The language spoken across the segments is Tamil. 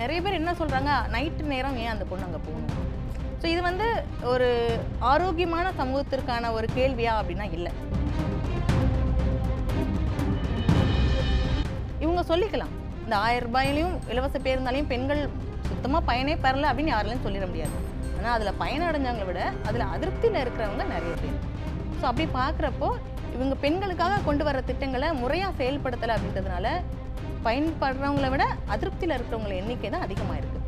நிறைய பேர் என்ன சொல்கிறாங்க நைட்டு நேரம் ஏன் அந்த பொண்ணு அங்கே போகணும்? ஸோ இது வந்து ஒரு ஆரோக்கியமான சமூகத்திற்கான ஒரு கேள்வியா அப்படின்னா இல்லை. இவங்க சொல்லிக்கலாம் இந்த ஆயிரம் ரூபாயிலையும் இலவச பேருந்தாலையும் பெண்கள் சுத்தமாக பயனே பெறல அப்படின்னு யாராலையும் சொல்லிட முடியாது. ஆனால் அதில் பயன் அடைஞ்சவங்களை விட அதில் அதிருப்தியில் இருக்கிறவங்க நிறைய பேர். ஸோ அப்படி பார்க்குறப்போ இவங்க பெண்களுக்காக கொண்டு வர திட்டங்களை முறையாக செயல்படுத்தலை அப்படின்றதுனால பயன்படுறவங்கள விட அதிருப்தியில் இருக்கிறவங்கள எண்ணிக்கை தான் அதிகமாக இருக்குது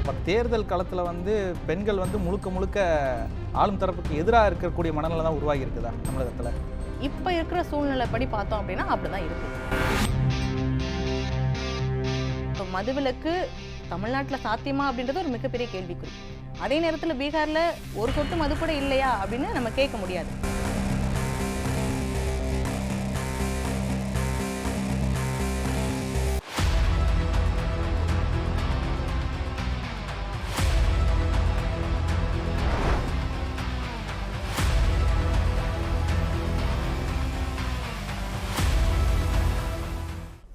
இப்போ தேர்தல் களத்தில் வந்து பெண்கள் வந்து முழுக்க முழுக்க ஆளும் தரப்புக்கு எதிராக இருக்கக்கூடிய மனநிலை தான் உருவாகி இருக்குதா தமிழகத்தில்? இப்போ இருக்கிற சூழ்நிலைப்படி பார்த்தோம் அப்படின்னா அப்படிதான் இருக்கு. இப்போ மதுவிலக்கு தமிழ்நாட்டில் சாத்தியமா அப்படின்றது ஒரு மிகப்பெரிய கேள்விக்குறி. அதே நேரத்தில் பீகார்ல ஒரு சொட்டு மது கூட இல்லையா அப்படின்னு நம்ம கேட்க முடியாது.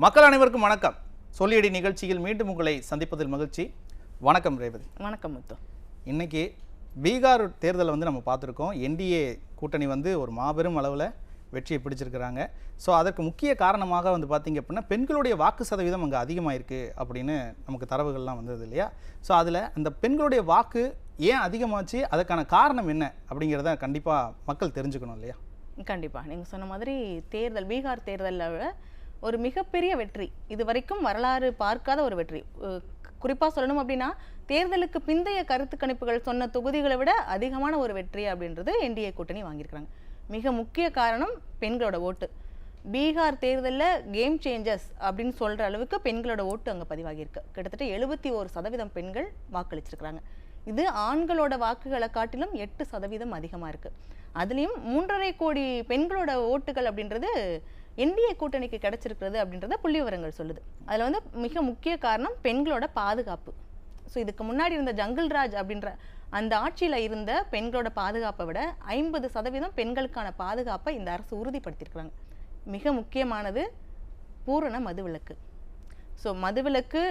மக்கள் அனைவருக்கும் வணக்கம். சொல்லியடி நிகழ்ச்சியில் மீண்டும் உங்களை சந்திப்பதில் மகிழ்ச்சி. வணக்கம் ரேவதி. வணக்கம் முத்து. இன்னைக்கு பீகார் தேர்தலை வந்து நம்ம பார்த்துருக்கோம். என்டிஏ கூட்டணி வந்து ஒரு மாபெரும் அளவில் வெற்றியை பிடிச்சிருக்கிறாங்க. ஸோ அதற்கு முக்கிய காரணமாக வந்து பார்த்தீங்க அப்படின்னா பெண்களுடைய வாக்கு சதவீதம் அங்கே அதிகமாக இருக்குது அப்படின்னு நமக்கு தரவுகள்லாம் வந்தது இல்லையா? ஸோ அதில் அந்த பெண்களுடைய வாக்கு ஏன் அதிகமாச்சு? அதுக்கான காரணம் என்ன? அப்படிங்கிறத கண்டிப்பாக மக்கள் தெரிஞ்சுக்கணும் இல்லையா? கண்டிப்பா. நீங்க சொன்ன மாதிரி தேர்தல் பீகார் தேர்தலில் ஒரு மிகப்பெரிய வெற்றி. இது வரைக்கும் வரலாறு பார்க்காத ஒரு வெற்றி. குறிப்பாக சொல்லணும் அப்படின்னா தேர்தலுக்கு பிந்தைய கருத்து கணிப்புகள் சொன்ன தொகுதிகளை விட அதிகமான ஒரு வெற்றி அப்படின்றது என்டிஏ கூட்டணி வாங்கியிருக்கிறாங்க. மிக முக்கிய காரணம் பெண்களோட ஓட்டு. பீகார் தேர்தலில் கேம் சேஞ்சஸ் அப்படின்னு சொல்கிற அளவுக்கு பெண்களோட ஓட்டு அங்கே பதிவாகியிருக்கு. கிட்டத்தட்ட எழுபத்தி ஒரு சதவீதம் பெண்கள் வாக்களிச்சிருக்கிறாங்க. இது ஆண்களோட வாக்குகளை காட்டிலும் எட்டு சதவீதம் அதிகமாக இருக்குது அதுலேயும் மூன்றரை கோடி பெண்களோட ஓட்டுகள் அப்படின்றது என்டிஏ கூட்டணிக்கு கிடைச்சிருக்கிறது அப்படின்றத புள்ளி விவரங்கள் சொல்லுது. அதில் வந்து மிக முக்கிய காரணம் பெண்களோட பாதுகாப்பு. ஸோ இதுக்கு முன்னாடி இருந்த ஜங்கிள் ராஜ் அப்படின்ற அந்த ஆட்சியில் இருந்த பெண்களோட பாதுகாப்பை விட ஐம்பது சதவீதம் பெண்களுக்கான பாதுகாப்பை இந்த அரசு உறுதிப்படுத்தியிருக்கிறாங்க. மிக முக்கியமானது பூரண மதுவிலக்கு. ஸோ மதுவிலக்கு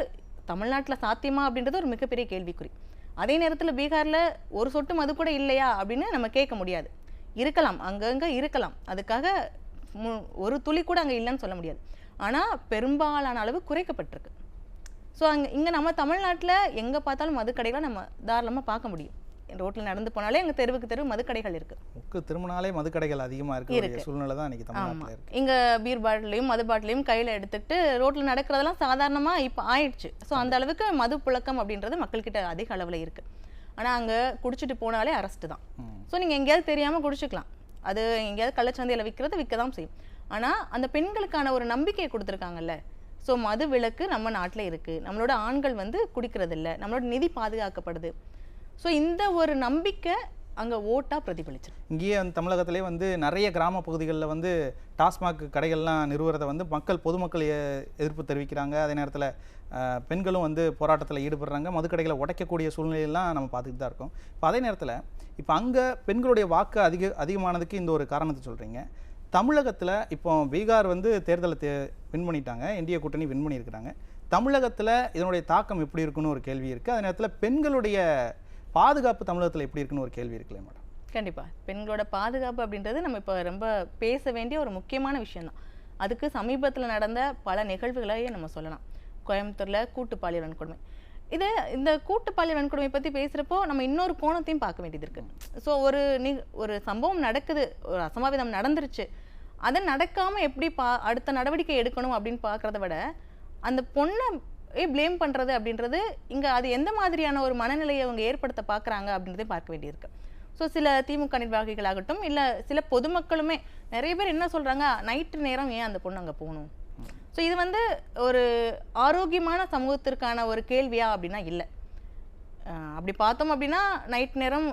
தமிழ்நாட்டில் சாத்தியமா அப்படின்றது ஒரு மிகப்பெரிய கேள்விக்குறி. அதே நேரத்தில் பீகாரில் ஒரு சொட்டு மது கூட இல்லையா அப்படின்னு நம்ம கேட்க முடியாது. இருக்கலாம் அங்கங்கே இருக்கலாம். அதுக்காக ஒரு துளி கூட அங்கே இல்லைன்னு சொல்ல முடியாது. ஆனால் பெரும்பாலான அளவு குறைக்கப்பட்டிருக்கு. ஸோ அங்கே இங்கே நம்ம தமிழ்நாட்டில் எங்கே பார்த்தாலும் மதுக்கடைகளை நம்ம தாராளமாக பார்க்க முடியும். ரோட்டில் நடந்து போனாலே அங்கே தெருவுக்கு தெரு மதுக்கடைகள் இருக்குது முக்கு திரும்பினாலே மதுக்கடைகள் அதிகமாக இருக்கக்கூடிய சூழ்நிலை தான் இருக்கு. இங்க பீர் பாட்டிலையும் மது பாட்டிலையும் கையில எடுத்துக்கிட்டு ரோட்ல நடக்கிறதெல்லாம் சாதாரணமா இப்ப ஆயிடுச்சு. ஸோ அந்த அளவுக்கு மது புழக்கம் அப்படின்றது மக்கள்கிட்ட அதிக அளவுல இருக்கு. ஆனா அங்க குடிச்சிட்டு போனாலே அரெஸ்ட் தான். ஸோ நீங்க எங்கேயாவது தெரியாம குடிச்சுக்கலாம். அது எங்கேயாவது கள்ளச்சந்தையில் விற்கிறது விற்க தான் செய்யும். ஆனால் அந்த பெண்களுக்கான ஒரு நம்பிக்கையை கொடுத்துருக்காங்கல்ல. ஸோ மது விலக்கு நம்ம நாட்டில் இருக்குது நம்மளோட ஆண்கள் வந்து குடிக்கிறதில்ல. நம்மளோட நிதி பாதுகாக்கப்படுது. ஸோ இந்த ஒரு நம்பிக்கை அங்கே ஓட்டாக பிரதிபலிச்சு இங்கேயே வந்து தமிழகத்திலே வந்து நிறைய கிராம பகுதிகளில் வந்து டாஸ்மாக் கடைகள்லாம் நிறுவுறதை வந்து மக்கள் பொதுமக்கள் எதிர்ப்பு தெரிவிக்கிறாங்க. அதே நேரத்தில் பெண்களும் வந்து போராட்டத்தில் ஈடுபடுறாங்க. மதுக்கடைகளை உடைக்கக்கூடிய சூழ்நிலையெல்லாம் நம்ம பார்த்துட்டு தான் இருக்கோம். இப்போ அதே நேரத்தில் இப்போ அங்கே பெண்களுடைய வாக்கு அதிக அதிகமானதுக்கு இந்த ஒரு காரணத்தை சொல்கிறீங்க தமிழகத்தில் இப்போ பீகார் வந்து தேர்தலை தே வின் பண்ணிட்டாங்க இந்திய கூட்டணி வின் பண்ணியிருக்கிறாங்க தமிழகத்தில் இதனுடைய தாக்கம் எப்படி இருக்குன்னு ஒரு கேள்வி இருக்குது அதே நேரத்தில் பெண்களுடைய பாதுகாப்பு தமிழகத்தில் எப்படி இருக்குன்னு ஒரு கேள்வி இருக்குல்ல மேடம்? கண்டிப்பாக பெண்களோட பாதுகாப்பு அப்படின்றது நம்ம இப்போ ரொம்ப பேச வேண்டிய ஒரு முக்கியமான விஷயம்தான். அதுக்கு சமீபத்தில் நடந்த பல நிகழ்வுகளையே நம்ம சொல்லலாம். கோயம்புத்தூரில் கூட்டு பாலியல் வன்கொடுமை. இது இந்த கூட்டு பாலியல் வன்கொடுமை பற்றி பேசுறப்போ நம்ம இன்னொரு கோணத்தையும் பார்க்க வேண்டியது இருக்கு. ஸோ ஒரு நி ஒரு சம்பவம் நடக்குது. ஒரு அசம்பாவிதம் நடந்துருச்சு. அதை நடக்காமல் எப்படி பா அடுத்த நடவடிக்கை எடுக்கணும் அப்படின்னு பார்க்குறத விட அந்த பொண்ணை ப்ளேம் பண்ணுறது அப்படின்றது இங்கே அது எந்த மாதிரியான ஒரு மனநிலையை அவங்க ஏற்படுத்த பார்க்குறாங்க அப்படின்றதே பார்க்க வேண்டியிருக்கு. ஸோ சில திமுக நிர்வாகிகளாகட்டும் இல்லை சில பொதுமக்களுமே நிறைய பேர் என்ன சொல்கிறாங்க நைட்டு நேரம் ஏன் அந்த பொண்ணு அங்கே போகணும்? ஸோ இது வந்து ஒரு ஆரோக்கியமான சமூகத்திற்கான ஒரு கேள்வியா அப்படின்னா இல்லை. அப்படி பார்த்தோம் அப்படின்னா நைட் நேரம்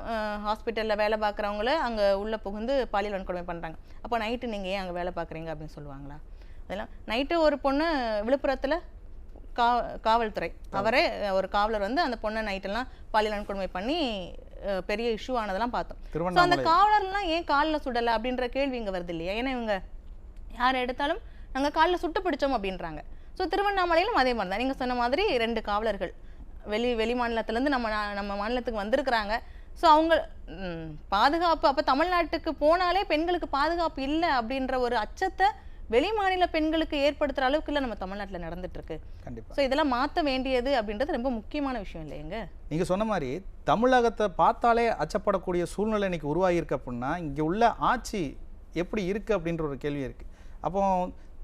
ஹாஸ்பிட்டலில் வேலை பார்க்குறவங்கள அங்கே உள்ளே புகுந்து பாலியல் வன்கொடுமை பண்ணுறாங்க அப்போ நைட்டு நீங்கள் ஏன் அங்கே வேலை பார்க்குறீங்க அப்படின்னு சொல்லுவாங்களா? அதெல்லாம் நைட்டு ஒரு பொண்ணு விழுப்புரத்தில் கா காவல்துறை. அவரே ஒரு காவலர் வந்து அந்த பொண்ணை நைட்டெல்லாம் பாலியல் வன்கொடுமை பண்ணி பெரிய இஷ்யூ ஆனதெல்லாம் பார்த்தோம். ஸோ அந்த காவலர்லாம் ஏன் காலில் சுடலை அப்படின்ற கேள்வி இங்கே வருது இல்லையா? ஏன்னா இவங்க யார் எடுத்தாலும் நாங்கள் காலில் சுட்டு பிடிச்சோம் அப்படின்றாங்க. ஸோ திருவண்ணாமலையிலும் அதே மாதிரி தான் நீங்கள் சொன்ன மாதிரி ரெண்டு காவலர்கள். வெளி வெளி மாநிலத்திலேருந்து நம்ம நம்ம மாநிலத்துக்கு வந்திருக்கிறாங்க. ஸோ அவங்க பாதுகாப்பு அப்போ தமிழ்நாட்டுக்கு போனாலே பெண்களுக்கு பாதுகாப்பு இல்லை அப்படின்ற ஒரு அச்சத்தை வெளி மாநில பெண்களுக்கு ஏற்படுத்துகிற அளவுக்கு இல்லை நம்ம தமிழ்நாட்டில் நடந்துட்டு இருக்கு கண்டிப்பா. ஸோ இதெல்லாம் மாற்ற வேண்டியது அப்படின்றது ரொம்ப முக்கியமான விஷயம் இல்லையங்க? நீங்க சொன்ன மாதிரி தமிழகத்தை பார்த்தாலே அச்சப்படக்கூடிய சூழ்நிலை இன்னைக்கு உருவாகியிருக்கு அப்படின்னா இங்க உள்ள ஆட்சி எப்படி இருக்கு அப்படின்ற ஒரு கேள்வி இருக்கு. அப்போ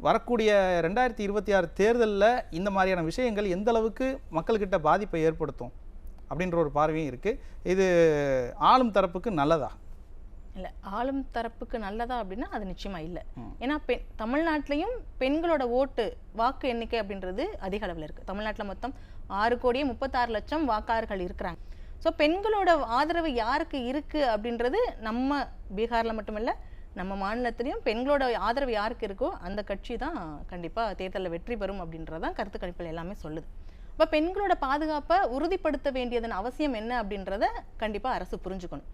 வரக்கூடிய ரெண்டாயிரத்தி இருபத்தி ஆறு தேர்தலில் இந்த மாதிரியான விஷயங்கள் எந்த அளவுக்கு மக்கள்கிட்ட பாதிப்பை ஏற்படுத்தும் அப்படின்ற ஒரு பார்வையும் இருக்கு. இது ஆளும் தரப்புக்கு நல்லதா? இல்லை ஆளும் தரப்புக்கு நல்லதா அப்படின்னா அது நிச்சயமா இல்லை. ஏன்னா பெண் தமிழ்நாட்டிலையும் பெண்களோட ஓட்டு வாக்கு எண்ணிக்கை அப்படின்றது அதிக அளவில் இருக்குது தமிழ்நாட்டில் மொத்தம் ஆறு கோடியே முப்பத்தாறு லட்சம் வாக்காளர்கள் இருக்கிறாங்க. ஸோ பெண்களோட ஆதரவு யாருக்கு இருக்குது அப்படின்றது நம்ம பீகாரில் மட்டுமல்ல நம்ம மாநிலத்திலையும் பெண்களோட ஆதரவு யாருக்கு இருக்கோ அந்த கட்சி தான் கண்டிப்பாக தேர்தலில் வெற்றி பெறும் அப்படின்றதான் கருத்து கணிப்புகள் எல்லாமே சொல்லுது. அப்போ பெண்களோட பாதுகாப்பை உறுதிப்படுத்த வேண்டியதன் அவசியம் என்ன அப்படின்றத கண்டிப்பாக அரசு புரிஞ்சுக்கணும்.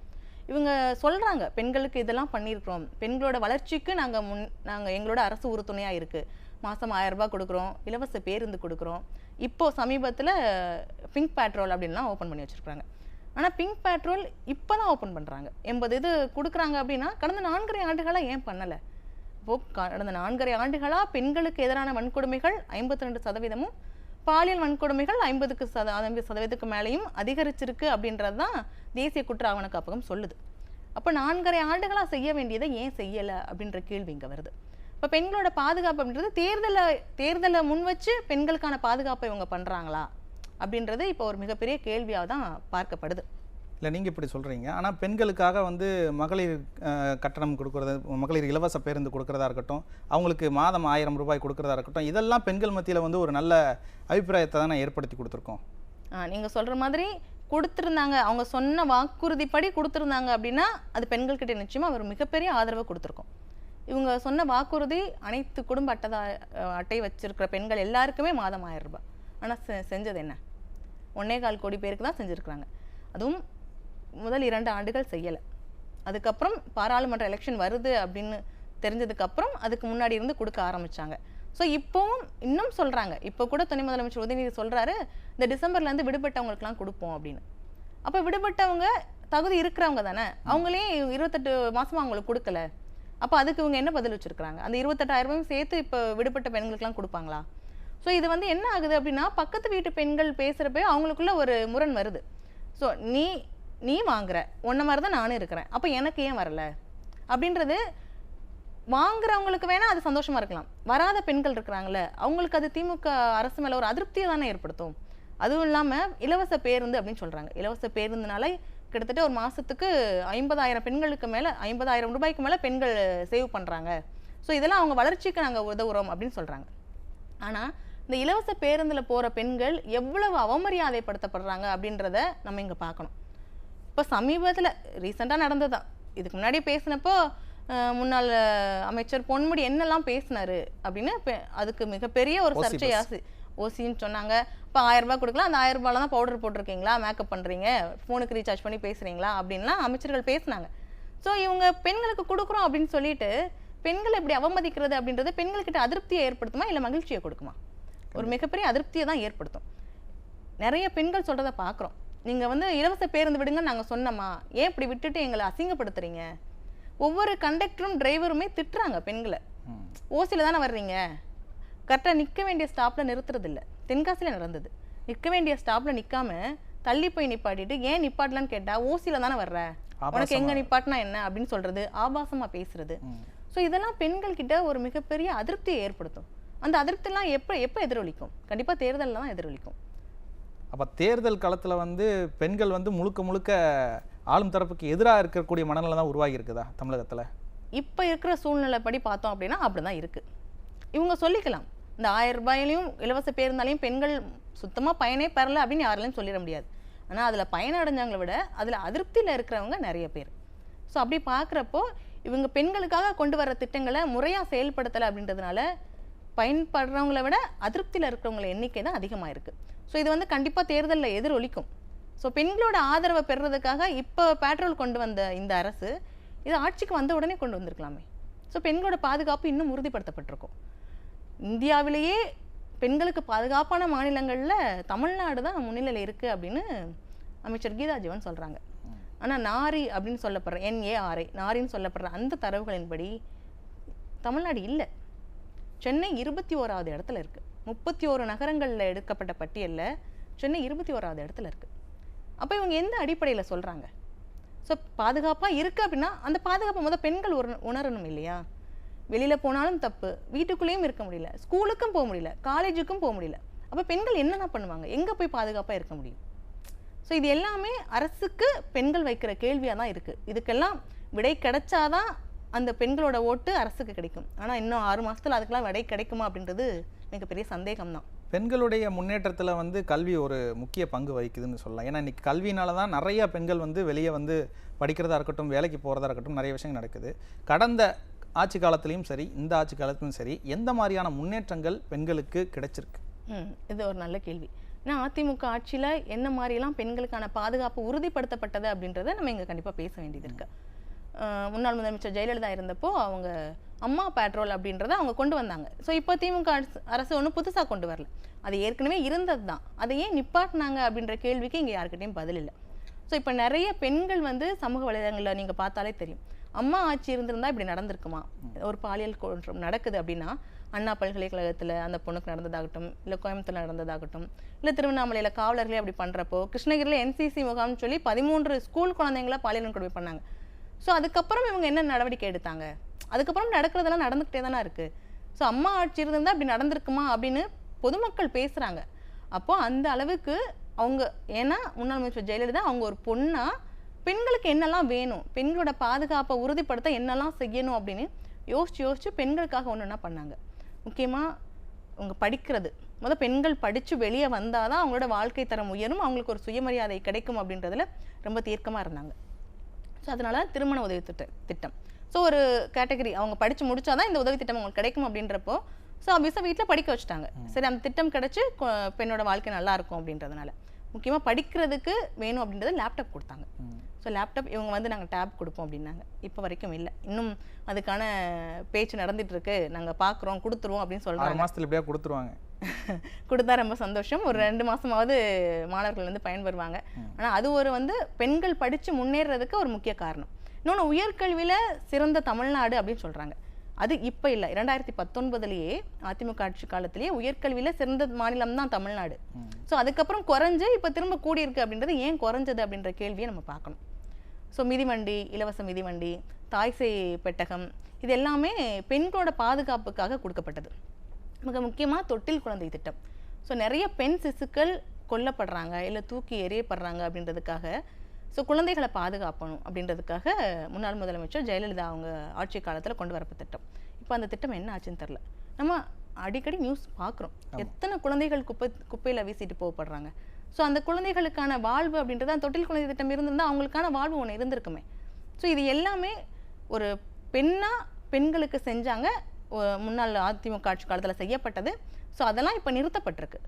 இவங்க சொல்கிறாங்க பெண்களுக்கு இதெல்லாம் பண்ணியிருக்கிறோம் பெண்களோட வளர்ச்சிக்கு நாங்கள் முன் நாங்கள் எங்களோட அரசு உறுதுணையாக இருக்குது மாதம் ஆயரரூபா கொடுக்குறோம் இலவச பேருந்து கொடுக்குறோம். இப்போது சமீபத்தில் பிங்க் பேட்ரோல் அப்படின்லாம் ஓப்பன் பண்ணி வச்சுருக்குறாங்க. ஆனால் பிங்க் பேட்ரோல் இப்பதான் ஓப்பன் பண்ணுறாங்க எண்பது இது கொடுக்குறாங்க அப்படின்னா கடந்த நான்கரை ஆண்டுகளாக ஏன் பண்ணலை? இப்போது கடந்த நான்கரை ஆண்டுகளாக பெண்களுக்கு எதிரான வன்கொடுமைகள் ஐம்பத்தி ரெண்டு சதவீதமும் பாலியல் வன்கொடுமைகள் ஐம்பதுக்கு சத ஐம்பது சதவீதத்துக்கு மேலேயும் அதிகரிச்சிருக்கு அப்படின்றது தான் தேசிய குற்ற ஆவண காப்பகம் சொல்லுது. அப்போ நான்கரை ஆண்டுகளாக செய்ய வேண்டியதை ஏன் செய்யலை அப்படின்ற கேள்வி இங்கே வருது. இப்போ பெண்களோட பாதுகாப்பு அப்படின்றது தேர்தலை தேர்தலை முன் வச்சு பெண்களுக்கான பாதுகாப்பை இவங்க பண்ணுறாங்களா அப்படின்றது இப்போ ஒரு மிகப்பெரிய கேள்வியாக தான் பார்க்கப்படுது. இல்லை நீங்கள் இப்படி சொல்கிறீங்க ஆனால் பெண்களுக்காக வந்து மகளிர் கட்டணம் கொடுக்குறது மகளிர் இலவச பேருந்து கொடுக்குறதா இருக்கட்டும் அவங்களுக்கு மாதம் ஆயிரம் ரூபாய் கொடுக்குறதா இருக்கட்டும் இதெல்லாம் பெண்கள் மத்தியில் வந்து ஒரு நல்ல அபிப்பிராயத்தை தானே ஏற்படுத்தி கொடுத்துருக்கோம். நீங்கள் சொல்கிற மாதிரி கொடுத்துருந்தாங்க. அவங்க சொன்ன வாக்குறுதிப்படி கொடுத்துருந்தாங்க அப்படின்னா அது பெண்கள்கிட்ட நிச்சயமாக ஒரு மிகப்பெரிய ஆதரவை கொடுத்துருக்கோம். இவங்க சொன்ன வாக்குறுதி அனைத்து குடும்ப அட்டதா அட்டை வச்சிருக்கிற பெண்கள் எல்லாருக்குமே மாதம் ஆயிரம் ரூபாய். ஆனால் செ- செஞ்சது என்ன? ஒன்னே கால் கோடி பேருக்கு தான் செஞ்சுருக்குறாங்க. அதுவும் முதல் இரண்டு ஆண்டுகள் செய்யலை. அதுக்கப்புறம் பாராளுமன்ற எலெக்ஷன் வருது அப்படின்னு தெரிஞ்சதுக்கப்புறம் அதுக்கு முன்னாடி இருந்து கொடுக்க ஆரம்பித்தாங்க ஸோ இப்போவும் இன்னும் சொல்கிறாங்க இப்போ கூட துணை முதலமைச்சர் உதயநிதி சொல்கிறாரு இந்த டிசம்பர்லேருந்து விடுபட்டவங்களுக்குலாம் கொடுப்போம் அப்படின்னு. அப்போ விடுபட்டவங்க தகுதி இருக்கிறவங்க தானே? அவங்களே இருபத்தெட்டு மாசமா அவங்களுக்கு கொடுக்கல. அப்போ அதுக்கு இவங்க என்ன பதில் வச்சுருக்குறாங்க? அந்த இருபத்தெட்டாயிரம் ரூபாயும் சேர்த்து இப்போ விடுபட்ட பெண்களுக்குலாம் கொடுப்பாங்களா? ஸோ இது வந்து என்ன ஆகுது அப்படின்னா பக்கத்து வீட்டு பெண்கள் பேசுகிறப்ப அவங்களுக்குள்ள ஒரு முரண் வருது. ஸோ நீ நீ வாங்குற. உன்ன மாதிரி தான் நானும் இருக்கிறேன். அப்போ எனக்கு ஏன் வரல? அப்படின்றது வாங்குறவங்களுக்கு வேணால் அது சந்தோஷமாக இருக்கலாம். வராத பெண்கள் இருக்கிறாங்கல்ல அவங்களுக்கு அது திமுக அரசு மேலே ஒரு அதிருப்தியை தானே ஏற்படுத்தும். அதுவும் இல்லாமல் இலவச பேருந்து அப்படின்னு சொல்கிறாங்க இலவச பேருந்துனால கிட்டத்தட்ட ஒரு மாதத்துக்கு ஐம்பதாயிரம் பெண்களுக்கு மேலே ஐம்பதாயிரம் ரூபாய்க்கு மேலே பெண்கள் சேவ் பண்ணுறாங்க ஸோ இதெல்லாம் அவங்க வளர்ச்சிக்கு நாங்கள் உதவுறோம் அப்படின்னு சொல்கிறாங்க ஆனால் இந்த இலவச பேருந்தில் போகிற பெண்கள் எவ்வளவு அவமரியாதைப்படுத்தப்படுறாங்க அப்படின்றத நம்ம இங்கே பார்க்கணும். இப்போ சமீபத்துல ரீசெண்டாக நடந்ததுதான் இதுக்கு முன்னாடி பேசினப்போ முன்னாள் அமைச்சர் பொன்முடி என்னெல்லாம் பேசினாரு அப்படின்னு அதுக்கு மிகப்பெரிய ஒரு ஓசி சர்ச்சையாச்சு ஓசின்னு சொன்னாங்க. இப்போ ஆயிரம் ரூபாய் கொடுக்கலாம். அந்த ஆயிரம் ரூபாயில தான் பவுடர் போட்டிருக்கீங்களா? மேக்கப் பண்றீங்க. ஃபோனுக்கு ரீசார்ஜ் பண்ணி பேசுறீங்களா? அப்படின்லாம் அமைச்சர்கள் பேசினாங்க. ஸோ இவங்க பெண்களுக்கு கொடுக்குறோம் அப்படின்னு சொல்லிட்டு பெண்களை இப்படி அவமதிக்கிறது அப்படின்றது பெண்கள்கிட்ட அதிருப்தியை ஏற்படுத்துமா? இல்லை மகிழ்ச்சியை கொடுக்குமா? ஒரு மிகப்பெரிய அதிருப்தியை தான் ஏற்படுத்தும். நிறைய பெண்கள் சொல்றத பார்க்குறோம். நீங்க வந்து இலவச பேருந்து விடுங்கன்னு நாங்க சொன்னோமா? ஏன் இப்படி விட்டுட்டு எங்களை அசிங்கப்படுத்துறீங்க? ஒவ்வொரு கண்டக்டரும் டிரைவருமே திட்டுறாங்க பெண்களை. ம். ஓசில தானே வர்றீங்க? கரெக்டாக நிற்க வேண்டிய ஸ்டாப்ல நிறுத்துறது இல்ல தென்காசியில் நடந்தது. நிற்க வேண்டிய ஸ்டாப்ல நிக்காம தள்ளி போய் நிப்பாட்டிட்டு ஏன் நிப்பாட்டலான்னு கேட்டா ஓசில தானே வர்ற? உனக்கு எங்க. நிப்பாட்டினா என்ன? அப்படின்னு சொல்றது ஆபாசமா பேசுறது. ஸோ இதெல்லாம் பெண்கள் கிட்ட ஒரு மிகப்பெரிய அதிருப்தியை ஏற்படுத்தும். அந்த அதிருப்திலாம் எப்போ எப்போ எதிரொலிக்கும்? கண்டிப்பா தேர்தலில் தான் எதிரொலிக்கும். அப்போ தேர்தல் களத்தில் வந்து பெண்கள் வந்து முழுக்க முழுக்க ஆளும் தரப்புக்கு எதிராக இருக்கக்கூடிய மனநிலை தான் உருவாகி இருக்குதா தமிழகத்தில்? இப்போ இருக்கிற சூழ்நிலைப்படி பார்த்தோம் அப்படின்னா அப்படி தான் இருக்குது இவங்க சொல்லிக்கலாம் இந்த ஆயிரம் ரூபாயிலையும் இலவச பேருந்தாலையும் பெண்கள் சுத்தமாக பயனே பெறலை அப்படின்னு யாராலையும் சொல்லிட முடியாது. ஆனால் அதில் பயனடைஞ்சவங்களை விட அதில் அதிருப்தியில் இருக்கிறவங்க நிறைய பேர். ஸோ அப்படி பார்க்குறப்போ இவங்க பெண்களுக்காக கொண்டு வர திட்டங்களை முறையாக செயல்படுத்தலை அப்படின்றதுனால பயன்படுறவங்கள விட அதிருப்தியில் இருக்கிறவங்கள எண்ணிக்கை தான் அதிகமாக இருக்குது ஸோ இது வந்து கண்டிப்பாக தேர்தலில் எதிரொலிக்கும். ஸோ பெண்களோட ஆதரவை பெறுறதுக்காக இப்போ பேட்ரோல் கொண்டு வந்த இந்த அரசு இது ஆட்சிக்கு வந்த உடனே கொண்டு வந்திருக்கலாமே. ஸோ பெண்களோட பாதுகாப்பு இன்னும் உறுதிப்படுத்தப்பட்டிருக்கும். இந்தியாவிலேயே பெண்களுக்கு பாதுகாப்பான மாநிலங்களில் தமிழ்நாடு தான் முன்னிலையில் இருக்குது அப்படின்னு அமைச்சர் கீதா ஜீவன் ஆனால் நாரி அப்படின்னு சொல்லப்படுற என்ஏஆர்ஐ நாரின்னு சொல்லப்படுற அந்த தரவுகளின்படி தமிழ்நாடு இல்லை. சென்னை இருபத்தி ஓராவது இடத்துல இருக்குது முப்பத்தி ஓரு நகரங்களில் எடுக்கப்பட்ட பட்டியலில் சென்னை இருபத்தி ஓராவது இடத்துல இருக்குது அப்போ இவங்க எந்த அடிப்படையில் சொல்கிறாங்க ஸோ பாதுகாப்பாக இருக்கு அப்படின்னா அந்த பாதுகாப்பை முதல் பெண்கள் உணர- உணரணும் இல்லையா? வெளியில் போனாலும் தப்பு வீட்டுக்குள்ளேயும் இருக்க முடியல ஸ்கூலுக்கும் போக முடியல காலேஜுக்கும் போக முடியல. அப்போ பெண்கள் என்னென்ன பண்ணுவாங்க? எங்கே போய் பாதுகாப்பாக இருக்க முடியும்? ஸோ இது எல்லாமே அரசுக்கு பெண்கள் வைக்கிற கேள்வியாக தான் இருக்குது இதுக்கெல்லாம் விடை கிடைச்சாதான் அந்த பெண்களோட ஓட்டு அரசுக்கு கிடைக்கும். ஆனால் இன்னும் ஆறு மாசத்துல அதுக்கெல்லாம் விடை கிடைக்குமா அப்படின்றது மிகப்பெரிய சந்தேகம் தான் பெண்களுடைய முன்னேற்றத்தில் வந்து கல்வி ஒரு முக்கிய பங்கு வகிக்குதுன்னு சொல்லலாம். ஏன்னா இன்னைக்கு கல்வினால தான் நிறைய பெண்கள் வந்து வெளியே வந்து படிக்கிறதா இருக்கட்டும் வேலைக்கு போகிறதா இருக்கட்டும் நிறைய விஷயங்கள் நடக்குது. கடந்த ஆட்சி காலத்துலேயும் சரி இந்த ஆட்சி காலத்திலும் சரி எந்த மாதிரியான முன்னேற்றங்கள் பெண்களுக்கு கிடைச்சிருக்கு? ம் இது ஒரு நல்ல கேள்வி. ஏன்னா அதிமுக ஆட்சியில் என்ன மாதிரிலாம் பெண்களுக்கான பாதுகாப்பு உறுதிப்படுத்தப்பட்டது அப்படின்றத நம்ம இங்கே கண்டிப்பாக பேச வேண்டியது இருக்கு. அஹ் முன்னாள் முதலமைச்சர் ஜெயலலிதா இருந்தப்போ அவங்க அம்மா பேட்ரோல் அப்படின்றத அவங்க கொண்டு வந்தாங்க. ஸோ இப்போ திமுக அரசு அரசு ஒன்றும் புதுசாக கொண்டு வரல. அது ஏற்கனவே இருந்தது தான் அதை ஏன் நிப்பாட்டினாங்க அப்படின்ற கேள்விக்கு இங்கே யாருக்கிட்டையும் பதில் இல்லை. ஸோ இப்போ நிறைய பெண்கள் வந்து சமூக வலைதளங்களில் நீங்கள் பார்த்தாலே தெரியும். அம்மா ஆட்சி இருந்திருந்தா இப்படி நடந்திருக்குமா? ஒரு பாலியல் குற்றம் நடக்குது அப்படின்னா அண்ணா பல்கலைக்கழகத்தில் அந்த பொண்ணுக்கு நடந்ததாகட்டும் இல்லை கோயம்புத்தூர் நடந்ததாகட்டும் இல்லை திருவண்ணாமலையில் காவலர்களே அப்படி பண்ணுறப்போ கிருஷ்ணகிரியில் என்சிசி முகாம்னு சொல்லி பதிமூன்று ஸ்கூல் குழந்தைங்கள பாலியல் கொடுமை பண்ணாங்க. ஸோ அதுக்கப்புறம் இவங்க என்ன நடவடிக்கை எடுத்தாங்க? அதுக்கப்புறம் நடக்கிறதெல்லாம் நடந்துக்கிட்டே தானே இருக்குது ஸோ அம்மா ஆட்சி இருந்தால் இப்படி நடந்திருக்குமா அப்படின்னு பொதுமக்கள் பேசுகிறாங்க அப்போ அந்த அளவுக்கு அவங்க ஏன்னா முன்னாள் முதல்வர் ஜெயலலிதா அவங்க ஒரு பொண்ணாக பெண்களுக்கு என்னெல்லாம் வேணும் பெண்களோட பாதுகாப்பை உறுதிப்படுத்த என்னெல்லாம் செய்யணும் அப்படின்னு யோசிச்சு யோசிச்சு பெண்களுக்காக ஒன்று பண்ணாங்க? முக்கியமாக அவங்க படிக்கிறது. முதல் பெண்கள் படித்து வெளியே வந்தால் தான் அவங்களோட வாழ்க்கை தரம் உயரும் அவங்களுக்கு ஒரு சுயமரியாதை கிடைக்கும் அப்படின்றதுல ரொம்ப தீர்க்கமாக இருந்தாங்க. ஸோ அதனால திருமண உதவி திட்ட திட்டம். ஸோ ஒரு கேட்டகரி அவங்க படித்து முடிச்சாதான் இந்த உதவி திட்டம் அவங்களுக்கு கிடைக்கும் அப்படின்றப்போ ஸோ ஆப்வியஸாக வீட்டில் படிக்க வச்சுட்டாங்க. சரி அந்த திட்டம் கிடைச்சு பெண்ணோட வாழ்க்கை நல்லா இருக்கும் அப்படின்றதுனால. முக்கியமாக படிக்கிறதுக்கு வேணும் அப்படின்றத லேப்டாப் கொடுத்தாங்க. ஸோ லேப்டாப் இவங்க வந்து நாங்கள் டேப் கொடுப்போம் அப்படின்னாங்க. இப்போ வரைக்கும் இல்லை. இன்னும் அதுக்கான பேச்சு நடந்துட்டு இருக்கு. நாங்கள் பார்க்குறோம் கொடுத்துருவோம் அப்படின்னு சொல்கிறாங்க ஆறு மாசத்துல இப்படியா கொடுத்துருவாங்க? கொடுத்தா ரொம்ப சந்தோஷம். ஒரு ரெண்டு மாசமாவது மாணவர்கள் வந்து பயன்பெறுவாங்க ஆனா அது ஒரு வந்து பெண்கள் படிச்சு முன்னேறதுக்கு ஒரு முக்கிய காரணம். இன்னொன்று உயர்கல்வியில சிறந்த தமிழ்நாடு அப்படின்னு சொல்றாங்க. அது இப்போ இல்லை. இரண்டாயிரத்தி பத்தொன்பதுலேயே அதிமுக ஆட்சி காலத்திலேயே உயர்கல்வியில் சிறந்த மாநிலம் தான் தமிழ்நாடு. ஸோ அதுக்கப்புறம் குறைஞ்சு இப்போ திரும்ப கூடியிருக்கு அப்படின்றது ஏன் குறைஞ்சது அப்படின்ற கேள்வியை நம்ம பார்க்கணும். ஸோ மிதிவண்டி இலவச மிதிவண்டி தாய்சை பெட்டகம் இது எல்லாமே பெண்களோட பாதுகாப்புக்காக கொடுக்கப்பட்டது. மிக முக்கியமாக தொட்டில் குழந்தை திட்டம். ஸோ நிறைய பெண் சிசுக்கள் கொல்லப்படுறாங்க இல்லை தூக்கி எறியப்படுறாங்க அப்படின்றதுக்காக ஸோ குழந்தைகளை பாதுகாக்கணும் அப்படின்றதுக்காக முன்னாள் முதலமைச்சர் ஜெயலலிதா அவங்க ஆட்சி காலத்தில் கொண்டு வரப்பட்ட திட்டம். இப்போ அந்த திட்டம் என்ன ஆச்சுன்னு தெரில நம்ம அடிக்கடி நியூஸ் பார்க்குறோம் எத்தனை குழந்தைகள் குப்பை குப்பையில் வீசிட்டு போகப்படுறாங்க. ஸோ அந்த குழந்தைகளுக்கான வாழ்வு அப்படின்றது தொட்டில் குழந்தை திட்டம் இருந்திருந்தா அவங்களுக்கான வாழ்வு ஒன்று இருந்திருக்குமே. ஸோ இது எல்லாமே ஒரு பெண்ணா பெண்களுக்கு செஞ்சாங்க. முன்னாள் அதிமுக ஆட்சி காலத்தில் செய்யப்பட்டது. ஸோ அதெல்லாம் இப்போ நிறுத்தப்பட்டிருக்கு.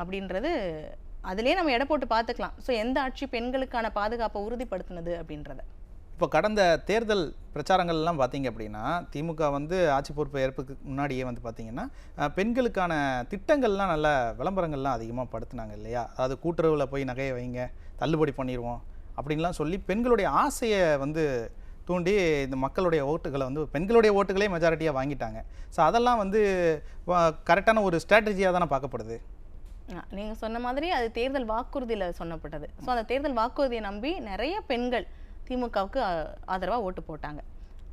அப்படின்றது அதிலே நம்ம எடை போட்டு பார்த்துக்கலாம் ஸோ எந்த ஆட்சி பெண்களுக்கான பாதுகாப்பை உறுதிப்படுத்தினது அப்படின்றத. இப்போ கடந்த தேர்தல் பிரச்சாரங்கள்லாம் பார்த்தீங்க அப்படின்னா திமுக வந்து ஆட்சி பொறுப்பு ஏற்புக்கு முன்னாடியே வந்து பார்த்தீங்கன்னா பெண்களுக்கான திட்டங்கள்லாம் நல்ல விளம்பரங்கள்லாம் அதிகமாக படுத்துனாங்க இல்லையா? அதாவது கூட்டுறவில் போய் நகையை வைங்க தள்ளுபடி பண்ணிடுவோம் அப்படின்லாம் சொல்லி பெண்களுடைய ஆசையை வந்து தூண்டி இந்த மக்களுடைய ஓட்டுகளை வந்து பெண்களுடைய ஓட்டுகளே மெஜாரிட்டியாக வாங்கிட்டாங்க. ஸோ அதெல்லாம் வந்து கரெக்டான ஒரு ஸ்ட்ராட்டஜியாக தானே பார்க்கப்படுது? நீங்கள் சொன்ன மாதிரி அது தேர்தல் வாக்குறுதியில் சொன்னப்பட்டது. ஸோ அந்த தேர்தல் வாக்குறுதியை நம்பி நிறைய பெண்கள் திமுகவுக்கு ஆதரவாக ஓட்டு போட்டாங்க.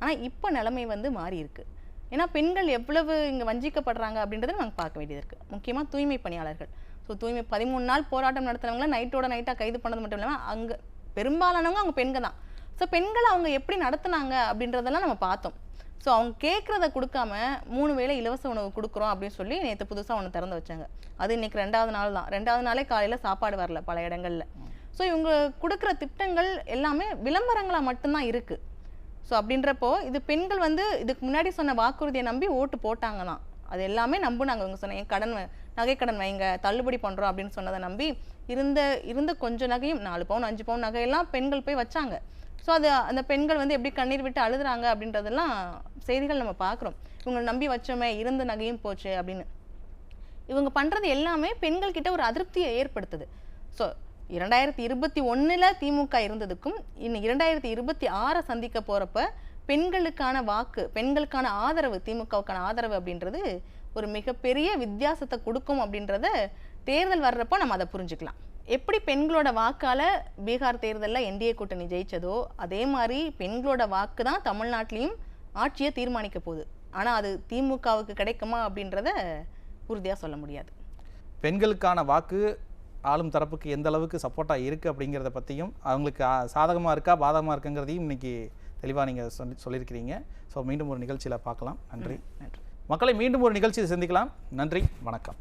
ஆனால் இப்போ நிலைமை வந்து மாறி இருக்கு. ஏன்னா பெண்கள் எவ்வளவு இங்கே வஞ்சிக்கப்படுறாங்க அப்படின்றத நாங்கள் பார்க்க வேண்டியது இருக்குது முக்கியமாக தூய்மை பணியாளர்கள். ஸோ தூய்மை பதிமூணு நாள் போராட்டம் நடத்துனவங்கள நைட்டோட நைட்டாக கைது பண்ணது மட்டும் இல்லாமல் அங்கே பெரும்பாலானவங்க அவங்க பெண்கள் தான். ஸோ பெண்களை அவங்க எப்படி நடத்துனாங்க அப்படின்றதெல்லாம் நம்ம பார்த்தோம். ஸோ அவங்க கேட்குறத கொடுக்காம மூணு வேளை இலவச உணவு கொடுக்குறோம் அப்படின்னு சொல்லி நேற்று புதுசாக ஒன்று திறந்து வச்சாங்க. அது இன்னைக்கு ரெண்டாவது நாள் தான். ரெண்டாவது நாளே காலையில் சாப்பாடு வரல பல இடங்களில். ஸோ இவங்க கொடுக்குற திட்டங்கள் எல்லாமே விளம்பரங்களாக மட்டும்தான் இருக்குது ஸோ அப்படின்றப்போ இது பெண்கள் வந்து இதுக்கு முன்னாடி சொன்ன வாக்குறுதியை நம்பி ஓட்டு போட்டாங்க தான் அது எல்லாமே நம்புனாங்க. இவங்க சொன்ன என் கடன் வ- நகைக்கடன் வைங்க தள்ளுபடி பண்ணுறோம் அப்படின்னு சொன்னதை நம்பி இருந்த இருந்த கொஞ்சம் நகையும் நாலு பவுன் அஞ்சு பவுன் நகையெல்லாம் பெண்கள் போய் வச்சாங்க. ஸோ அது அந்த பெண்கள் வந்து எப்படி கண்ணீர் விட்டு அழுதுறாங்க அப்படின்றதெல்லாம் செய்திகள் நம்ம பார்க்குறோம். இவங்களை நம்பி வச்சோமே இருந்த நகையும் போச்சு அப்படின்னு. இவங்க பண்றது எல்லாமே பெண்கள் கிட்ட ஒரு அதிருப்தியை ஏற்படுத்துது. ஸோ இரண்டாயிரத்தி இருபத்தி ஒண்ணுல திமுக இருந்ததுக்கும் இன்னும் இரண்டாயிரத்தி இருபத்தி ஆறை சந்திக்க போறப்ப பெண்களுக்கான வாக்கு பெண்களுக்கான ஆதரவு திமுகவுக்கான ஆதரவு அப்படின்றது ஒரு மிகப்பெரிய வித்தியாசத்தை கொடுக்கும் அப்படின்றத தேர்தல் வர்றப்போ நம்ம அதை புரிஞ்சுக்கலாம். எப்படி பெண்களோட வாக்கால பீகார் தேர்தலில் என்டிஏ கூட்டணி ஜெயிச்சதோ அதே மாதிரி பெண்களோட வாக்கு தான் தமிழ்நாட்டிலையும் ஆட்சியை தீர்மானிக்க போகுது. ஆனா அது திமுகவுக்கு கிடைக்குமா அப்படின்றத உறுதியா சொல்ல முடியாது. பெண்களுக்கான வாக்கு ஆளும் தரப்புக்கு எந்த அளவுக்கு சப்போர்ட்டாக இருக்குது அப்படிங்கிறத பற்றியும் அவங்களுக்கு சாதகமாக இருக்கா பாதகமாக இருக்குங்கிறதையும் இன்னைக்கு தெளிவாக நீங்கள் சொல்லி சொல்லியிருக்கிறீங்க. ஸோ மீண்டும் ஒரு நிகழ்ச்சியில் பார்க்கலாம். நன்றி. நன்றி. மக்களை மீண்டும் ஒரு நிகழ்ச்சியில் சந்திக்கலாம். நன்றி. வணக்கம்.